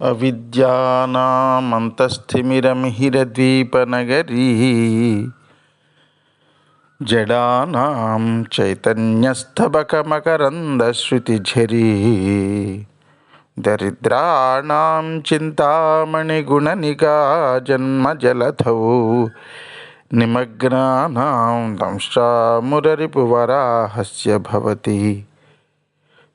అవిద్యానామంతస్థిమిరమిహిరద్వీపనగరీ జడానాం చైతన్యస్తబకమకరందశ్రుతిఝరీ దరిద్రాణం చింతామణిగుణనికా జన్మజలధౌ నిమగ్నానాం దంశామురరిపువరాహస్య భవతి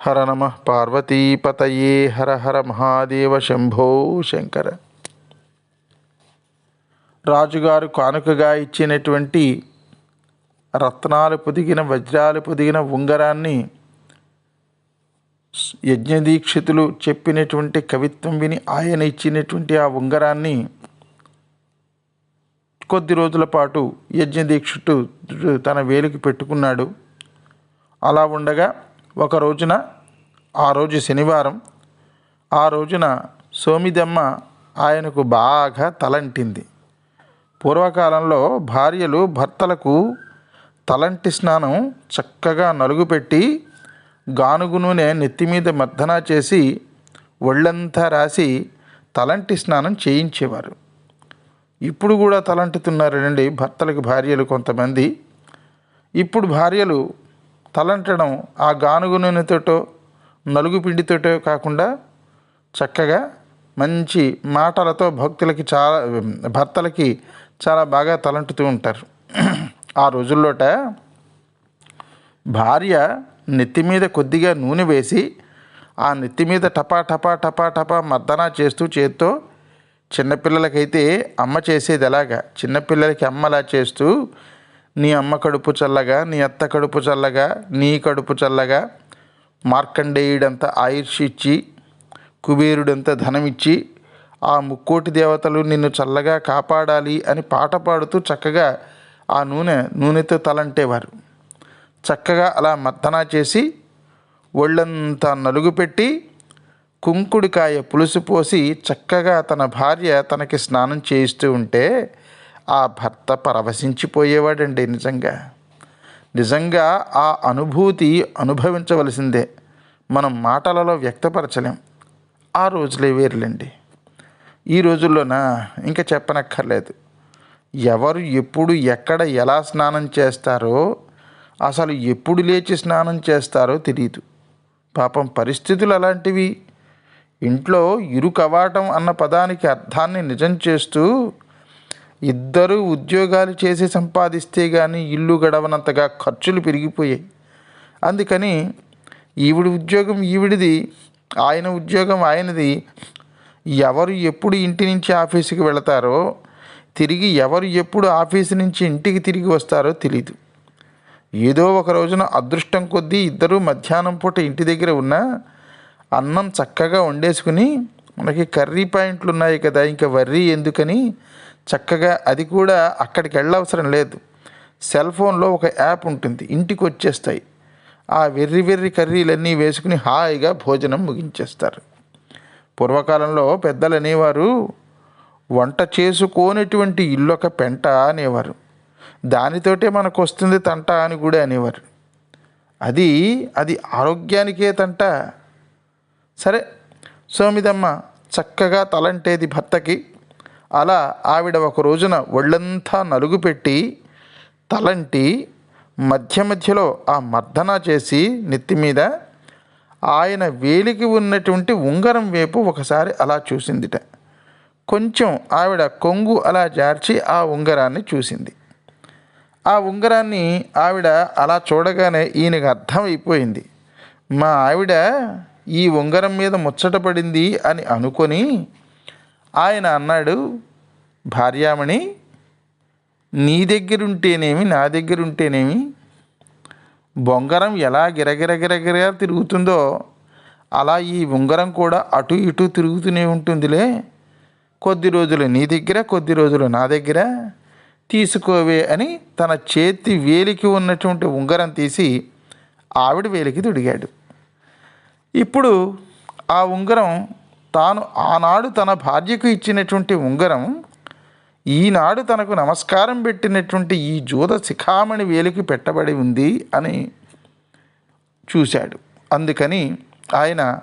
హర నమ పార్వతీపతయే హర హర మహాదేవ శంభో శంకర. రాజుగారు కానుకగా ఇచ్చినటువంటి రత్నాలు పొదిగిన వజ్రాలు పొదిగిన ఉంగరాన్ని యజ్ఞదీక్షితులు చెప్పినటువంటి కవిత్వం విని ఆయన ఇచ్చినటువంటి ఆ ఉంగరాన్ని కొద్ది రోజుల పాటు యజ్ఞదీక్షితు తన వేలికి పెట్టుకున్నాడు. అలా ఉండగా ఒక రోజున ఆ రోజు శనివారం ఆ రోజున సోమిదమ్మ ఆయనకు బాగా తలంటింది. పూర్వకాలంలో భార్యలు భర్తలకు తలంటి స్నానం చక్కగా నలుగు పెట్టి గానుగు నూనె నెత్తి మీద మర్దన చేసి ఒళ్ళంతా రాసి తలంటి స్నానం చేయించేవారు. ఇప్పుడు కూడా తలంటుతున్నారండి భర్తలకు భార్యలు కొంతమంది. ఇప్పుడు భార్యలు తలంటడం ఆ గానుగు నూనెతోటో నలుగు పిండితోటో కాకుండా చక్కగా మంచి మాటలతో భక్తులకి చాలా భర్తలకి చాలా బాగా తలంటుతూ ఉంటారు. ఆ రోజుల్లోట భార్య నెత్తి మీద కొద్దిగా నూనె వేసి ఆ నెత్తి మీద టపా టపా టపా టపా మర్దన చేస్తూ చేత్తో చిన్నపిల్లలకైతే అమ్మ చేసేది ఎలాగా? చిన్నపిల్లలకి అమ్మలా చేస్తూ నీ అమ్మ కడుపు చల్లగా నీ అత్త కడుపు చల్లగా నీ కడుపు చల్లగా మార్కండేయుడంత ఆయుష్ ఇచ్చి కుబేరుడంత ధనం ఇచ్చి ఆ ముక్కోటి దేవతలు నిన్ను చల్లగా కాపాడాలి అని పాట పాడుతూ చక్కగా ఆ నూనె నూనెతో తలంటేవారు. చక్కగా అలా మర్దనా చేసి ఒళ్ళంతా నలుగు పెట్టి కుంకుడికాయ పులుసు పోసి చక్కగా తన భార్య తనకి స్నానం చేయిస్తూ ఉంటే ఆ భర్త పరవశించిపోయేవాడండి నిజంగా. నిజంగా ఆ అనుభూతి అనుభవించవలసిందే. మనం మాటలలో వ్యక్తపరచలేం. ఆ రోజులే వేర్లండి. ఈ రోజుల్లోనా? ఇంకా చెప్పనక్కర్లేదు. ఎవరు ఎప్పుడు ఎక్కడ ఎలా స్నానం చేస్తారో అసలు ఎప్పుడు లేచి స్నానం చేస్తారో తెలియదు పాపం పరిస్థితులు అలాంటివి. ఇంట్లో ఇరు కవాటం అన్న పదానికి అర్థాన్ని నిజం చేస్తూ ఇద్దరు ఉద్యోగాలు చేసి సంపాదిస్తే కానీ ఇల్లు గడవనంతగా ఖర్చులు పెరిగిపోయాయి. అందుకని ఈవిడి ఉద్యోగం ఈవిడిది ఆయన ఉద్యోగం ఆయనది. ఎవరు ఎప్పుడు ఇంటి నుంచి ఆఫీసుకి వెళతారో తిరిగి ఎవరు ఎప్పుడు ఆఫీసు నుంచి ఇంటికి తిరిగి వస్తారో తెలీదు. ఏదో ఒక రోజున అదృష్టం కొద్దీ ఇద్దరు మధ్యాహ్నం పూట ఇంటి దగ్గర ఉన్న అన్నం చక్కగా వండేసుకుని మనకి కర్రీ పాయింట్లు ఉన్నాయి కదా ఇంకా వర్రీ ఎందుకని చక్కగా అది కూడా అక్కడికి వెళ్ళవసరం లేదు. సెల్ ఫోన్లో ఒక యాప్ ఉంటుంది. ఇంటికి వచ్చేస్తాయి. ఆ వెర్రి వెర్రి కర్రీలన్నీ వేసుకుని హాయిగా భోజనం ముగించేస్తారు. పూర్వకాలంలో పెద్దలు అనేవారు వంట చేసుకోనటువంటి ఇల్లు ఒక పెంట అనేవారు. దానితోటే మనకు వస్తుంది తంట అని కూడా అనేవారు. అది అది ఆరోగ్యానికే తంట. సరే సోమిదమ్మ చక్కగా తలంటేది భర్తకి. అలా ఆవిడ ఒక రోజున ఒళ్ళంతా నలుగుపెట్టి తలంటి మధ్య మధ్యలో ఆ మర్దన చేసి నెత్తి మీద ఆయన వేలికి ఉన్నటువంటి ఉంగరం వైపు ఒకసారి అలా చూసిందిట. కొంచెం ఆవిడ కొంగు అలా జార్చి ఆ ఉంగరాన్ని చూసింది. ఆ ఉంగరాన్ని ఆవిడ అలా చూడగానే ఈయనకు అర్థమైపోయింది. మా ఆవిడ ఈ ఉంగరం మీద ముచ్చటపడింది అని అనుకొని ఆయన అన్నాడు భార్యామణి నీ దగ్గర ఉంటేనేమి నా దగ్గర ఉంటేనేమి బొంగరం ఎలా గిరగిరగిరగిరగా తిరుగుతుందో అలా ఈ ఉంగరం కూడా అటు ఇటు తిరుగుతూనే ఉంటుందిలే. కొద్ది రోజులు నీ దగ్గర కొద్ది రోజులు నా దగ్గర తీసుకోవే అని తన చేతి వేలికి ఉన్నటువంటి ఉంగరం తీసి ఆవిడ వేలికి తొడిగాడు. ఇప్పుడు ఆ ఉంగరం తాను ఆనాడు తన భార్యకు ఇచ్చినటువంటి ఉంగరం ఈనాడు తనకు నమస్కారం పెట్టినటువంటి ఈ జూద శిఖామణి వేలికి పెట్టబడి ఉంది అని చూశాడు. అందుకని ఆయన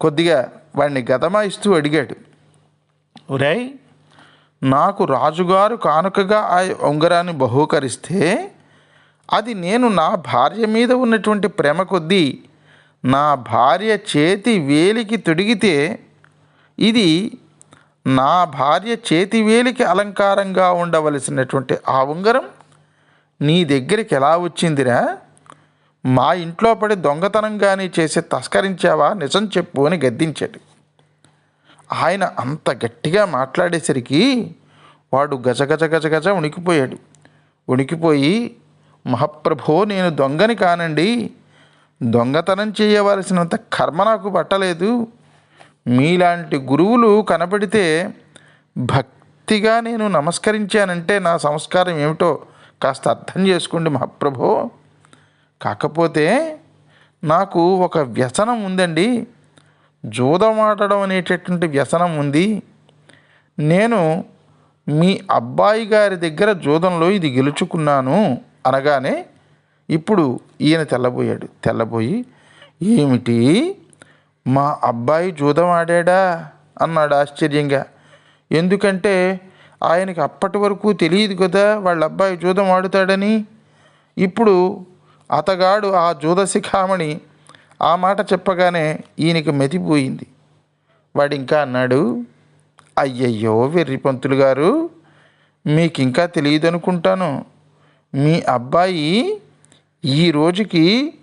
కొద్దిగా వాడిని గదమాయిస్తూ అడిగాడు ఒరేయ్ నాకు రాజుగారు కానుకగా ఆ ఉంగరాన్ని బహూకరిస్తే అది నేను నా భార్య మీద ఉన్నటువంటి ప్రేమ కొద్దీ నా భార్య చేతి వేలికి తొడిగితే ఇది నా భార్య చేతి వేలికి అలంకారంగా ఉండవలసినటువంటి ఆ ఉంగరం నీ దగ్గరికి ఎలా వచ్చిందిరా? మా ఇంట్లో పడి దొంగతనంగానే చేసి తస్కరించావా? నిజం చెప్పు అని గద్దించాడు. ఆయన అంత గట్టిగా మాట్లాడేసరికి వాడు గజగజ గజగజ ఉనికిపోయాడు. ఉనికిపోయి మహాప్రభో నేను దొంగని కానండి. దొంగతనం చేయవలసినంత కర్మ నాకు పట్టలేదు. మీలాంటి గురువులు కనపడితే భక్తిగా నేను నమస్కరించానంటే నా సంస్కారం ఏమిటో కాస్త అర్థం చేసుకోండి మహాప్రభో. కాకపోతే నాకు ఒక వ్యసనం ఉందండి. జూదమాడడం అనేటటువంటి వ్యసనం ఉంది. నేను మీ అబ్బాయి గారి దగ్గర జూదంలో ఇది గెలుచుకున్నాను అనగానే ఇప్పుడు ఈయన తెల్లబోయాడు. తెల్లబోయి ఏమిటి? మా అబ్బాయి జూదం ఆడాడా? అన్నాడు ఆశ్చర్యంగా. ఎందుకంటే ఆయనకి అప్పటి వరకు తెలియదు కదా వాళ్ళ అబ్బాయి జూదం ఆడుతాడని. ఇప్పుడు అతగాడు ఆ జూదశిఖామణి ఆ మాట చెప్పగానే ఈయనకి మెతిపోయింది వాడు ఇంకా అన్నాడు అయ్యయ్యో వెర్రిపంతులు గారు మీకు ఇంకా తెలియదు అనుకుంటాను మీ అబ్బాయి ఈ రోజుకి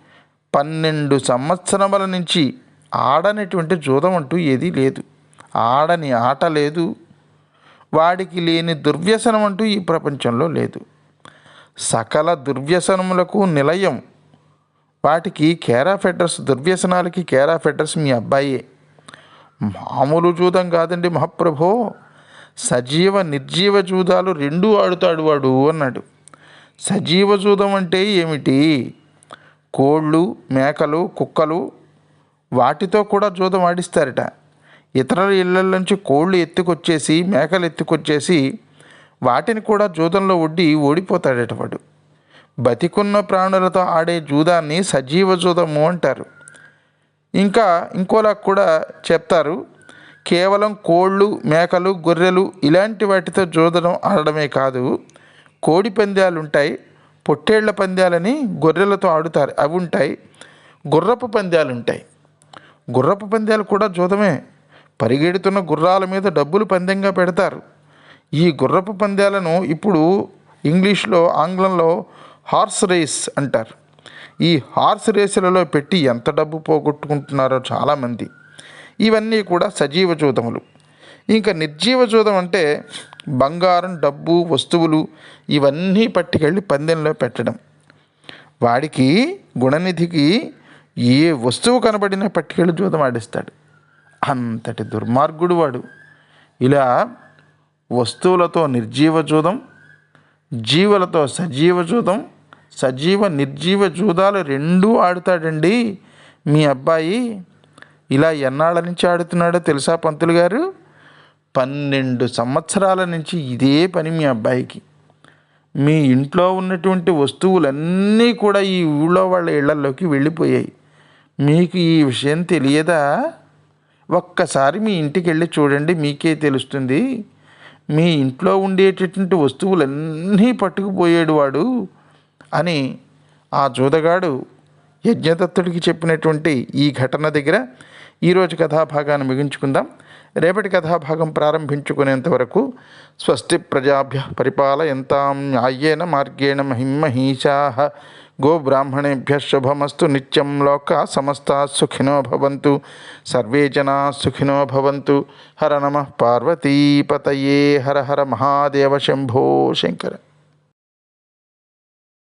పన్నెండు సంవత్సరముల నుంచి ఆడనటువంటి జూదం అంటూ ఏదీ లేదు. ఆడని ఆట లేదు. వాడికి లేని దుర్వ్యసనం అంటూ ఈ ప్రపంచంలో లేదు. సకల దుర్వ్యసనములకు నిలయం. వాటికి కేరా అడ్రస్ దుర్వ్యసనాలకి కేరా ఫెడ్రస్ మీ అబ్బాయే. మామూలు జూదం కాదండి మహాప్రభో. సజీవ నిర్జీవ జూదాలు రెండూ ఆడుతాడు వాడు అన్నాడు. సజీవ జూదం అంటే ఏమిటి? కోళ్ళు మేకలు కుక్కలు వాటితో కూడా జూదం ఆడిస్తారట ఇతరుల ఇళ్ళ నుంచి కోళ్ళు ఎత్తుకొచ్చేసి మేకలు ఎత్తుకొచ్చేసి వాటిని కూడా జూదంలో ఒడ్డి ఓడిపోతాడట వాడు. బతికున్న ప్రాణులతో ఆడే జూదాన్ని సజీవ జూదము అంటారు. ఇంకా ఇంకోలా కూడా చెప్తారు కేవలం కోళ్ళు మేకలు గొర్రెలు ఇలాంటి వాటితో జూదడం ఆడడమే కాదు. కోడి పందాలు ఉంటాయి పొట్టేళ్ళ పందాలని గొర్రెలతో ఆడుతారు అవి ఉంటాయి గుర్రపు పందాలు ఉంటాయి గుర్రపు పందాలు కూడా జూదమే. పరిగెడుతున్న గుర్రాల మీద డబ్బులు పందెంగా పెడతారు. ఈ గుర్రపు పందాలను ఇప్పుడు ఇంగ్లీష్లో ఆంగ్లంలో హార్స్ రేస్ అంటారు. ఈ హార్స్ రేసులలో పెట్టి ఎంత డబ్బు పోగొట్టుకుంటున్నారో చాలామంది. ఇవన్నీ కూడా సజీవ జూదములు. ఇంకా నిర్జీవ జూదం అంటే బంగారం డబ్బు వస్తువులు ఇవన్నీ పట్టుకెళ్ళి పందెంలో పెట్టడం. వాడికి గుణనిధికి ఏ వస్తువు కనబడినా పట్టుకెళ్ళి జూదం ఆడిస్తాడు. అంతటి దుర్మార్గుడు వాడు. ఇలా వస్తువులతో నిర్జీవ జూదం జీవులతో సజీవ జూదం సజీవ నిర్జీవ జూదాలు రెండూ ఆడుతాడండి మీ అబ్బాయి. ఇలా ఎన్నాళ్ళ నుంచి ఆడుతున్నాడో తెలుసా పంతులు గారు? పన్నెండు సంవత్సరాల నుంచి ఇదే పని మీ అబ్బాయికి. మీ ఇంట్లో ఉన్నటువంటి వస్తువులన్నీ కూడా ఈ ఊళ్ళో వాళ్ళ ఇళ్ళలోకి వెళ్ళిపోయాయి. మీకు ఈ విషయం తెలియదా? ఒక్కసారి మీ ఇంటికి వెళ్ళి చూడండి మీకే తెలుస్తుంది. మీ ఇంట్లో ఉండేటటువంటి వస్తువులన్నీ పట్టుకుపోయాడు వాడు అని ఆ జూదగాడు యజ్ఞదత్తుడికి చెప్పినటువంటి ఈ ఘటన దగ్గర ఈరోజు కథాభాగాన్ని ముగించుకుందాం. రేపటి కథాభాగం ప్రారంభించుకునేంత వరకు స్వస్తి ప్రజాభ్య పరిపాలయంతాం న్యాయేన మార్గేణ మహిమహీషా గోబ్రాహ్మణేభ్య శుభమస్తు నిత్యం లోకా సమస్తా సుఖినో భవంతు. సర్వే జనా సుఖినో భవంతు. హర నమ పార్వతీపతయే. హర హర మహాదేవ శంభో శంకర.